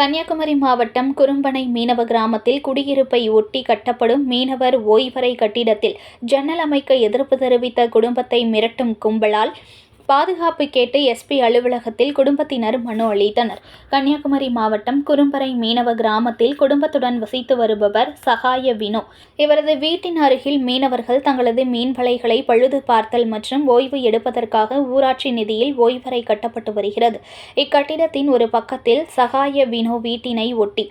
கன்னியாகுமரி மாவட்டம் குறும்பனை மீனவ கிராமத்தில் குடியிருப்பை ஒட்டி கட்டப்படும் மீனவர் ஓய்வறை கட்டிடத்தில் ஜன்னல் அமைக்க எதிர்ப்பு தெரிவித்த குடும்பத்தை மிரட்டும் கும்பலால் பாதுகாப்பு கேட்டு எஸ்பி அலுவலகத்தில் குடும்பத்தினர் மனு அளித்தனர். கன்னியாகுமரி மாவட்டம் குறும்பரை மீனவ கிராமத்தில் குடும்பத்துடன் வசித்து வருபவர் சகாய வினோ. இவரது வீட்டின் அருகில் மீனவர்கள் தங்களது மீன் வலைகளை பழுது பார்த்தல் மற்றும் ஓய்வு எடுப்பதற்காக ஊராட்சி நிதியில் ஓய்வறை கட்டப்பட்டு வருகிறது. இக்கட்டிடத்தின் ஒரு பக்கத்தில் சகாய வினோ வீட்டினை ஒட்டி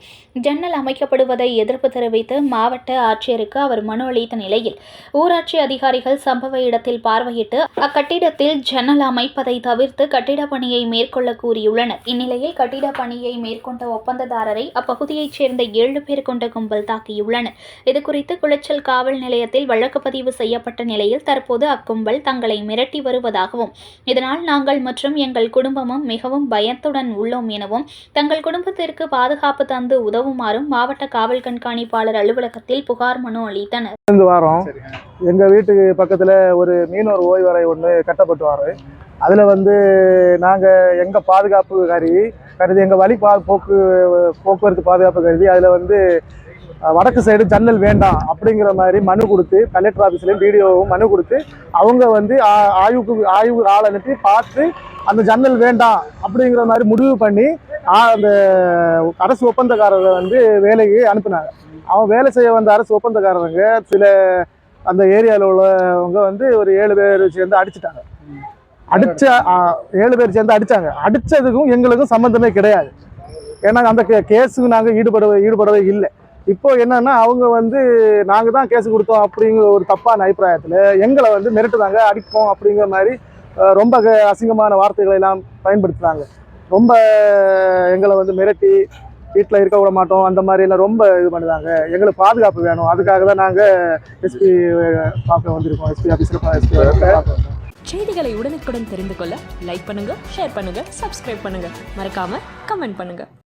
ஜன்னல் அமைக்கப்படுவதை எதிர்ப்பு தெரிவித்து மாவட்ட ஆட்சியருக்கு அவர் மனு அளித்த நிலையில் ஊராட்சி அதிகாரிகள் சம்பவ இடத்தில் பார்வையிட்டு அக்கட்டிடத்தில் ஜன்னல் அமைப்பதை தவிர்த்து கட்டிட பணியை மேற்கொள்ள கூறியுள்ளனர். இந்நிலையில் கட்டிட பணியை மேற்கொண்ட ஒப்பந்ததாரரை அப்பகுதியைச் சேர்ந்த ஏழு பேர் கொண்ட கும்பல் தாக்கியுள்ளனர். இதுகுறித்து குளச்சல் காவல் நிலையத்தில் வழக்கு பதிவு செய்யப்பட்ட நிலையில் தற்போது அக்கும்பல் தங்களை மிரட்டி வருவதாகவும் இதனால் நாங்கள் மற்றும் எங்கள் குடும்பமும் மிகவும் பயத்துடன் உள்ளோம் எனவும் தங்கள் குடும்பத்திற்கு பாதுகாப்பு தந்து உதவுமாறும் மாவட்ட காவல் கண்காணிப்பாளர் அலுவலகத்தில் புகார் மனு அளித்தனர். இருந்து வாரோம். எங்கள் வீட்டுக்கு பக்கத்தில் ஒரு மீனவர் ஓய்வறை ஒன்று கட்டப்பட்டு வாரு அதில் வந்து நாங்கள் எங்கள் பாதுகாப்பு கருதி கருதி எங்கள் வழி பா போக்கு போக்குவரத்து பாதுகாப்பு கருதி அதில் வந்து வடக்கு சைடு ஜன்னல் வேண்டாம் அப்படிங்கிற மாதிரி மனு கொடுத்து கலெக்டர் ஆஃபீஸ்லேயும் பிடிஓவும் மனு கொடுத்து அவங்க வந்து ஆய்வுக்கு ஆய்வு ஆள் அனுப்பி பார்த்து அந்த ஜன்னல் வேண்டாம் அப்படிங்கிற மாதிரி முடிவு பண்ணி அந்த அரசு ஒப்பந்தக்காரரை வந்து வேலைக்கு அனுப்புனாங்க. அவன் வேலை செய்ய வந்த அரசு ஒப்பந்தக்காரங்க சில அந்த ஏரியாவில் உள்ளவங்க வந்து ஒரு ஏழு பேர் சேர்ந்து அடிச்சிட்டாங்க. அடிச்ச ஏழு பேர் சேர்ந்து அடித்தாங்க அடித்ததுக்கும் எங்களுக்கும் சம்மந்தமே கிடையாது. ஏன்னா அந்த கேஸுக்கு நாங்கள் ஈடுபடவே ஈடுபடவே இல்லை. இப்போ என்னன்னா அவங்க வந்து நாங்கள் தான் கேஸ் கொடுத்தோம் அப்படிங்கிற ஒரு தப்பான அபிப்பிராயத்தில் எங்களை வந்து மிரட்டுதாங்க அடிப்போம் அப்படிங்கிற மாதிரி ரொம்ப க- அசிங்கமான வார்த்தைகளை எல்லாம் பயன்படுத்துனாங்க ரொம்ப எங்களை வந்து மிரட்டி வீட்டில் இருக்க விட மாட்டோம். அந்த மாதிரி எல்லாம் ரொம்ப இது பண்ணுதாங்க எங்களுக்கு பாதுகாப்பு வேணும். அதுக்காக தான் நாங்கள் எஸ்பி பார்க்க வந்திருக்கோம். எஸ்பி ஆஃபீஸில் எஸ்பி செய்திகளை உடனுக்குடன் தெரிந்து கொள்ள லைக் பண்ணுங்க ஷேர் பண்ணுங்க சப்ஸ்கிரைப் பண்ணுங்க. மறக்காம கமெண்ட் பண்ணுங்க.